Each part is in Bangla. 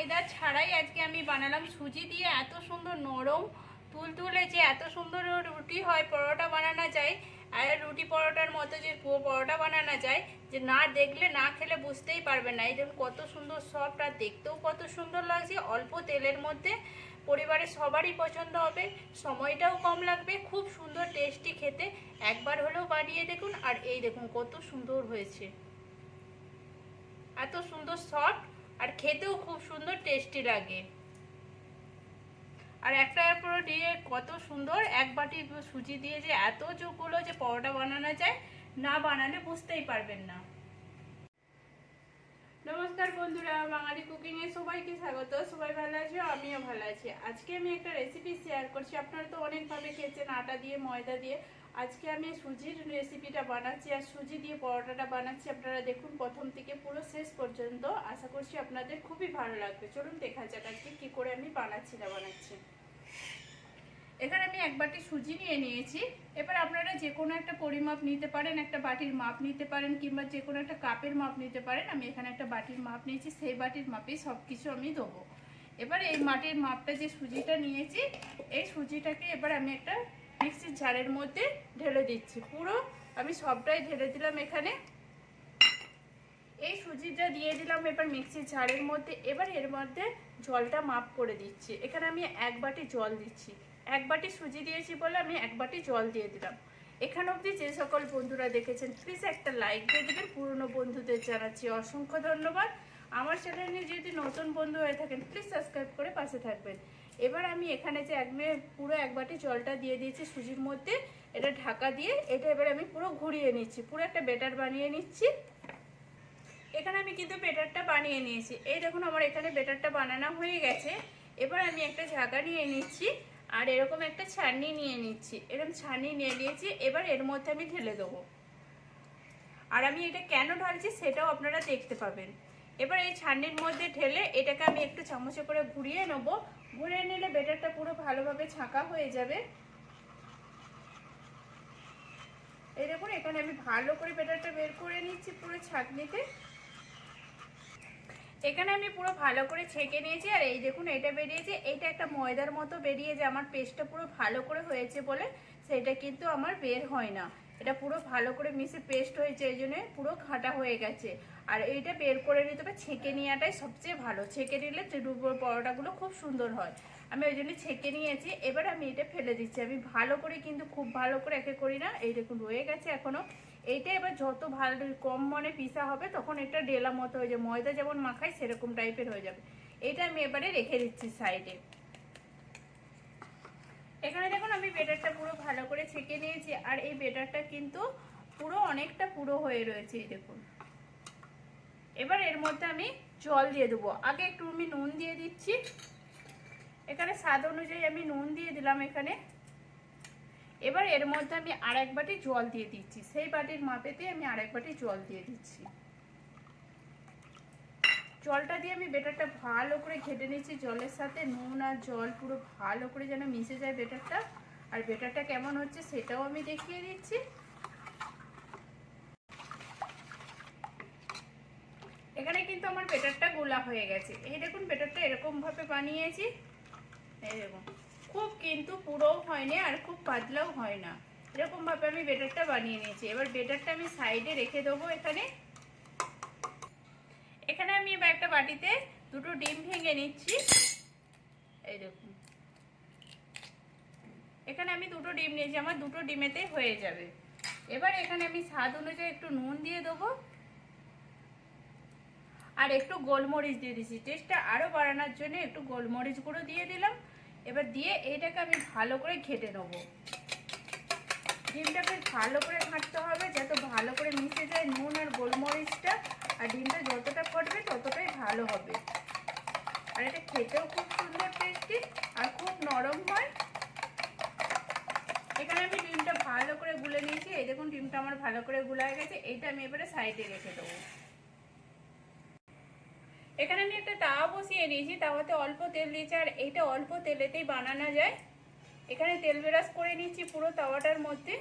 ময়দা ছাড়াই আজকে আমি বানালাম সুজি দিয়ে এত সুন্দর নরম তুলতুলে যে এত সুন্দর রুটি হয়, পরোটা বানানো যায়। আর রুটি পরোটার মতো যে পরোটা বানানো যায়, যে না দেখলে, না খেলে বুঝতেই পারবে না। এই কত সুন্দর সফট আর দেখতেও কত সুন্দর লাগছে। অল্প তেলের মধ্যে পরিবারের সবারই পছন্দ হবে। সময়টাও কম লাগবে, খুব সুন্দর টেস্টি খেতে। একবার হলেও বানিয়ে দেখুন। আর এই দেখুন কত সুন্দর হয়েছে। এত সুন্দর সফট আর খেতেও খুব সুন্দর টেস্টি লাগে। আর একটা পুরো দিয়ে কত সুন্দর, এক বাটি সুজি দিয়ে যে এত যোগগুলো যে পরোটা বানানো যায়, না বানালে বুঝতেই পারবেন না। নমস্কার বন্ধুরা, বাঙালি কুকিং এ সবাইকে স্বাগত। সবাই ভালো আছো? আমিও ভালো আছি। আজকে আমি একটা রেসিপি শেয়ার করছি। আপনারা তো অনেকভাবে খেয়েছেন, আটা দিয়ে, ময়দা দিয়ে। আজকে আমি সুজির রেসিপিটা বানাচ্ছি আর সুজি দিয়ে পরোটাটা বানাচ্ছি। আপনারা দেখুন প্রথম থেকে পুরো শেষ পর্যন্ত। আশা করছি আপনাদের খুবই ভালো লাগবে। চলুন দেখা যাক আজকে কি করে আমি বানাচ্ছি না বানাচ্ছি। এখানে আমি এক বাটি সুজি নিয়ে নিয়েছি। এবার আপনারা যে কোনো একটা পরিমাপ নিতে পারেন, একটা বাটির মাপ নিতে পারেন, কিংবা যে কোনো একটা কাপের মাপ নিতে পারেন। আমি এখানে একটা বাটির মাপ নিয়েছি, সেই বাটির মাপেই সব কিছু আমি দেবো। এবার এই মাটির মাপটা যে সুজিটা নিয়েছি, এই সুজিটাকে এবার আমি একটা মিক্সির ঝাড়ের মধ্যে ঢেলে দিচ্ছি। পুরো আমি সবটাই ঢেলে দিলাম এখানে। এই সুজিটা দিয়ে দিলাম এবার মিক্সির ঝাড়ের মধ্যে। এবার এর মধ্যে জলটা মাপ করে দিচ্ছি। এখানে আমি এক বাটি জল দিচ্ছি। এক বাটি সুজি দিয়েছি বলে আমি এক বাটি জল দিয়ে দিলাম। এখানে অবধি যে সকল বন্ধুরা দেখেছেন প্লিজ একটা লাইক দিয়ে দেবেন। পুরনো বন্ধুদের জানাচ্ছি অসংখ্য ধন্যবাদ। আমার চ্যানেলে যদি নতুন বন্ধু হয়ে থাকেন প্লিজ সাবস্ক্রাইব করে পাশে থাকবেন। এবার আমি এখানে যে এক মে- পুরো এক বাটি জলটা দিয়ে দিয়েছি সুজির মধ্যে, এটা ঢাকা দিয়ে, এটা এবার আমি পুরো ঘুরিয়ে নিচ্ছি, পুরো একটা বেটার বানিয়ে নিচ্ছি। এখানে আমি কিন্তু বেটারটা বানিয়ে নিয়েছি। এই দেখুন আমার এখানে বেটারটা বানানো হয়ে গেছে। এবার আমি একটা ঝাঁকা নিয়ে নিচ্ছি, আর এরকম একটা ছাড়নি নিয়ে নিচ্ছি। এরকম ছাড়নি নিয়ে নিয়েছি, এবার এর মধ্যে আমি ঢেলে দেবো। আর আমি এটা কেন ঢালছি সেটাও আপনারা দেখতে পাবেন। এবার এই ছাড়নির মধ্যে ঠেলে এটাকে আমি একটু চামচে করে ঘুরিয়ে নেব। ঘুরিয়ে নিলে বেটারটা পুরো ভালোভাবে ছাঁকা হয়ে যাবে। এই দেখুন, এখানে আমি ভালো করে বেটারটা বের করে নিচ্ছি পুরো ছাঁকনিতে। এখানে আমি পুরো ভালো করে ছেঁকে নিয়েছি, আর এই দেখুন, এটা বেরিয়েছে। এটা একটা ময়দার মতো বেরিয়ে যে আমার পেস্টটা পুরো ভালো করে হয়েছে বলে, সেটা কিন্তু আমার বের হয় না। এটা পুরো ভালো করে মিশে পেস্ট হয়েছে, এই জন্য পুরো ঘাটা হয়ে গেছে। আর এইটা বের করে নিতে হবে ছেঁকে নেওয়াটাই সবচেয়ে ভালো। ছেঁকে নিলে পরোটাগুলো খুব সুন্দর হয়। আমি ওই জন্য ছেঁকে নিয়েছি। এবার আমি এটা ফেলে দিচ্ছি। আমি ভালো করে কিন্তু খুব ভালো করে একে করি না। এই দেখুন, রয়ে গেছে এখনও এইটা এবার যত ভালো কম মনে পিসা হবে, তখন এটা ডেলা মতো হয়ে যাবে ময়দা যেমন মাখায় সেরকম টাইপের হয়ে যাবে। এটা আমি এবারে রেখে দিচ্ছি সাইডে এখানে দেখুন, আমি বেটারটা পুরো ভালো করে ছেঁকে নিয়েছি, আর এই বেটারটা কিন্তু পুরো অনেকটা পুরো হয়ে রয়েছে, এই দেখুন। এবার এর মধ্যে আমি জল দিয়ে দেবো। আগে একটু আমি নুন দিয়ে দিচ্ছি। এখানে স্বাদ অনুযায়ী আমি নুন দিয়ে দিলাম এখানে। এবার এর মধ্যে আমি আরেক বাটি জল দিয়ে দিচ্ছি। সেই বাটির মাপেতে আমি আরেক বাটি জল দিয়ে দিচ্ছি। জলটা দিয়ে আমি বেটারটা ভালো করে ঘেটে নিচ্ছি জলের সাথে। নুন আর জল পুরো ভালো করে যেন মিশে যায় বেটারটা। আর বেটারটা কেমন হচ্ছে সেটাও আমি দেখিয়ে দিচ্ছি। এখানে কিন্তু আমার বেটারটা গোলা হয়ে গেছে। এই দেখুন, বেটারটা এরকম ভাবে বানিয়েছি। এই দেখুন, খুব কিন্তু পুরোও হয়নি আর খুব পাতলাও হয় না। এরকম ভাবে আমি বেটারটা বানিয়ে নিয়েছি। এবার বেটারটা আমি সাইডে রেখে দেবো এখানে। এখানে আমি এবার একটা বাটিতে দুটো ডিম ভেঙে নিচ্ছি। এই দেখুন। এখানে আমি দুটো ডিম নিয়েছি, আমার দুটো ডিমেতে হয়ে যাবে। এবার এখানে আমি স্বাদ অনুযায়ী একটু নুন দিয়ে দেবো। আর একটু গোলমরিচ দিয়ে দিচ্ছি টেস্টটা আরও বাড়ানোর জন্য একটু গোলমরিচ গুঁড়ো দিয়ে দিলাম। এবার দিয়ে এইটাকে আমি ভালো করে ঘেটে নেব। ডিমটাকে ভালো করে ঘাঁটতে হবে, যাতে ভালো করে মিশে যায় নুন আর গোলমরিচটা। আর ডিমটা ভালো হবে। আর এটা খেতেও খুব সুন্দর টেস্টি আর খুব নরম হয়। এখানে আমি ডিমটা ভালো করে গুলে নিয়েছি। এই দেখুন, ডিমটা আমার ভালো করে গুলায় গেছে। এইটা আমি এবারে সাইডে রেখে দেবো। এখানে আমি একটা তাওয়া বসিয়ে নিয়েছি। তাওয়াতে অল্প তেল দিয়েছি। আর এইটা অল্প তেলেতেই বানানো যায়। এখানে তেল বেরাস করে নিচ্ছি পুরো তাওয়াটার মধ্যে।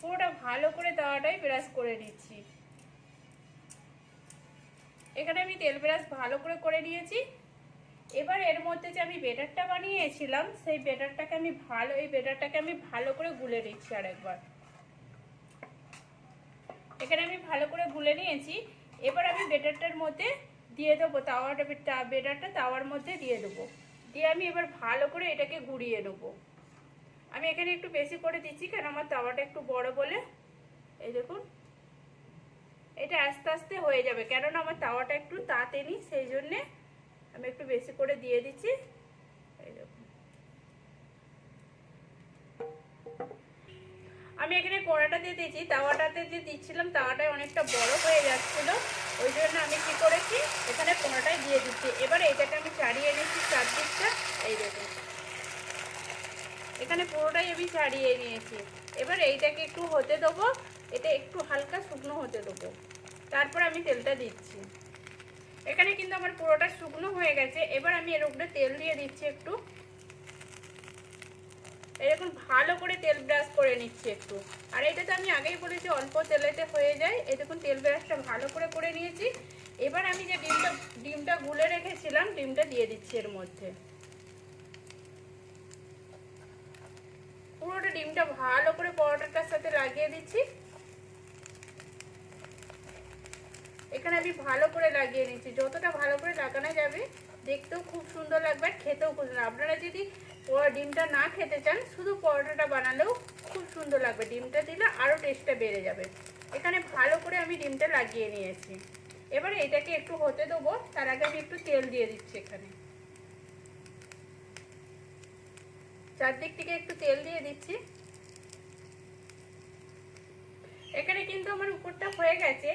পুরোটা ভালো করে তাওয়াটাই ব্রাশ করে নিচ্ছি। এখানে আমি তেল ব্রাশ ভালো করে করে নিয়েছি। এবার এর মধ্যে যে আমি বেটারটা বানিয়েছিলাম, সেই বেটারটাকে আমি ভালো, এই বেটারটাকে আমি ভালো করে গুলে নিচ্ছি আরেকবার। এখানে আমি ভালো করে গুলে নিয়েছি। এবার আমি বেটারটার মধ্যে দিয়ে দেবো তাওয়াটা বেটারটা তাওয়ার মধ্যে দিয়ে দেবো। দিয়ে আমি এবার ভালো করে এটাকে গুঁড়িয়ে নেব। আমি এখানে একটু বেশি করে দিচ্ছি কারণ আমার তাওয়াটা একটু বড় বলে। এই দেখুন। এটা আস্তে আস্তে হয়ে যাবে। কেননা আমার তাওয়াটা একটু তাতেনি সেই জন্যে আমি একটু বেশি করে দিয়ে দিচ্ছি। আমি এখানে কড়াটা দিয়ে দিয়েছি, তাওয়াটাতে যে দিচ্ছিলাম তাওয়াটাই অনেকটা বড় হয়ে যাচ্ছিল। ওই জন্য আমি কি করেছি, এখানে কোনোটাই দিয়ে দিচ্ছি। এবার এইটাকে আমি চাড়িয়ে নিচ্ছি চারদিকটা। এই দেখুন। এখানে পুরোটাই আমি ছাড়িয়ে নিয়েছি। এবার এইটাকে একটু হতে দেবো। এটা একটু হালকা শুকনো হতে দেবো। তারপর আমি তেলটা দিচ্ছি। এখানে কিন্তু আমার পুরোটা শুকনো হয়ে গেছে। এবার আমি এর উপরে তেল দিয়ে দিচ্ছি একটু। এরকম ভালো করে তেল ব্রাশ করে নিচ্ছি একটু। আর এটা তো আমি আগেই বলেছি, অল্প তেলেতে হয়ে যায়। এই দেখুন, তেল ব্রাশটা ভালো করে করে নিয়েছি। এবার আমি যে ডিমটা ডিমটা গুলে রেখেছিলাম, ডিমটা দিয়ে দিচ্ছি এর মধ্যে। পুরোটা ডিমটা ভালো করে পরোটাটার সাথে লাগিয়ে দিচ্ছি। এখানে আমি ভালো করে লাগিয়ে নিচ্ছি যতটা ভালো করে লাগানো যাবে, দেখতেও খুব সুন্দর লাগবে আর খেতেও খুব সুন্দর। আপনারা যদি ডিমটা না খেতে চান, শুধু পরোটাটা বানালেও খুব সুন্দর লাগবে। ডিমটা দিলে আরও টেস্টটা বেড়ে যাবে। এখানে ভালো করে আমি ডিমটা লাগিয়ে নিয়েছি। এবারে এটাকে একটু হতে দেবো। তার আগে আমি একটু তেল দিয়ে দিচ্ছি এখানে। চারদিক থেকে একটু তেল দিয়ে দিচ্ছি। এখানে কিন্তু আমার উপরটা হয়ে গেছে।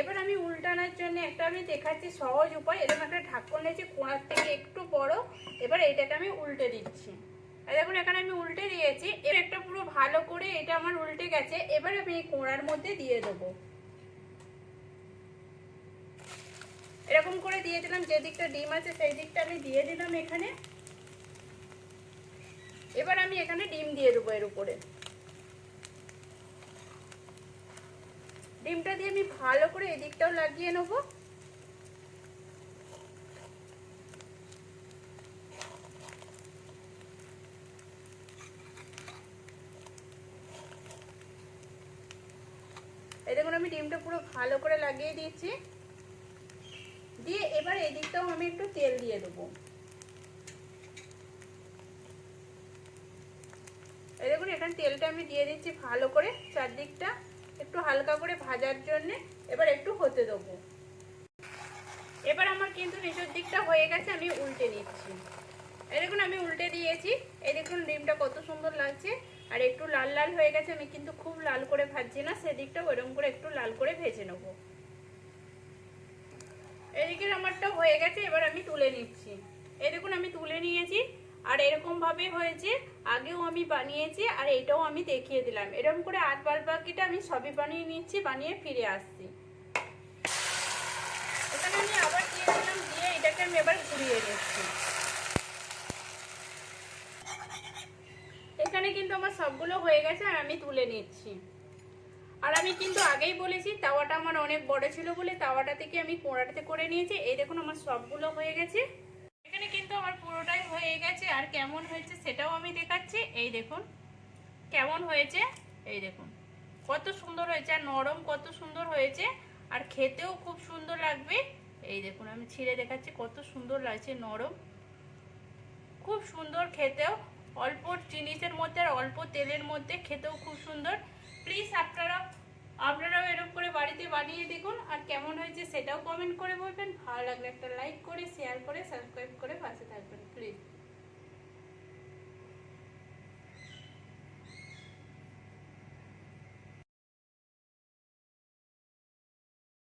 এবার আমি উল্টানোর জন্য একটা আমি দেখাচ্ছি সহজ উপায়। এরকম একটা ঢাকন নিয়েছি কোনার থেকে একটু বড়। এবার এটাকে আমি উল্টে দিচ্ছি। দেখুন, এখানে আমি উল্টে দিয়েছি। এর একটা পুরো ভালো করে এটা আমার উল্টে গেছে। এবার আমি এই কোড়ার মধ্যে দিয়ে দেবো। এরকম করে দিয়ে দিলাম যে দিকটা ডিম আছে সেই দিকটা আমি দিয়ে দিলাম এখানে। এবার আমি এখানে ডিম দিয়ে দেবো এর উপরে। ডিমটা দিয়ে আমি ভালো করে এদিকটাও লাগিয়ে নেব। এই দেখুন, আমি ডিমটা পুরো ভালো করে লাগিয়ে দিয়েছি। দিয়ে এবার এদিকটাও আমি একটু তেল দিয়ে দেবো। এই দেখুন, এখানে তেলটা আমি দিয়ে দিচ্ছি ভালো করে চারদিকটা। একটু হালকা করে ভাজার জন্যে এবার একটু হতে দেবো। এবার আমার কিন্তু নিচের দিকটা হয়ে গেছে, আমি উল্টে নিচ্ছি। এই দেখুন, আমি উল্টে দিয়েছি। এই দেখুন, ডিমটা কত সুন্দর লাগছে। আর একটু লাল লাল হয়ে গেছে, আমি কিন্তু খুব লাল করে ভাজছি না সেদিকটা ওরকম করে একটু লাল করে ভেজে নেব। এদিকের আমারটা হয়ে গেছে, এবার আমি তুলে নিচ্ছি। এই দেখুন, আমি তুলে নিয়েছি। আর এরকম ভাবে হয়েছে, আগেও আমি বানিয়েছি আর এটাও আমি দেখিয়ে দিলাম। এরকম করে আধ বাদ বাকিটা আমি সবই বানিয়ে নিচ্ছি, বানিয়ে ফিরে আসছি। এখানে আমি আবার দিয়ে দিলাম, দিয়ে এটাকে আমি এবার ঘুরিয়ে নিচ্ছি। এখানে কিন্তু আমার সবগুলো হয়ে গেছে আর আমি তুলে নিচ্ছি। আর আমি কিন্তু আগেই বলেছি, তাওয়াটা আমার অনেক বড় ছিল বলে তাওয়াটা থেকে আমি কোড়াটাতে করে নিয়েছি। এই দেখুন আমার সবগুলো হয়ে গেছে এখানে কিন্তু আমার পুরোটাই হয়ে গেছে আর কেমন হয়েছে সেটাও আমি দেখাচ্ছি। এই দেখুন, কেমন হয়েছে? এই দেখুন, কত সুন্দর হয়েছে আর নরম কত সুন্দর হয়েছে আর খেতেও খুব সুন্দর লাগবে। এই দেখুন, আমি ছিঁড়ে দেখাচ্ছি কত সুন্দর লাগছে, নরম। খুব সুন্দর খেতেও, অল্প জিনিসের মধ্যে আর অল্প তেলের মধ্যে খেতেও খুব সুন্দর। প্লিজ আপনারা, আপনারাও এরকম করে বাড়িতে বানিয়ে দেখুন আর কেমন হয়েছে সেটাও কমেন্ট করে বলবেন। ভালো লাগলে একটা লাইক করে শেয়ার করে সাবস্ক্রাইব করে পাশে থাকবেন প্লিজ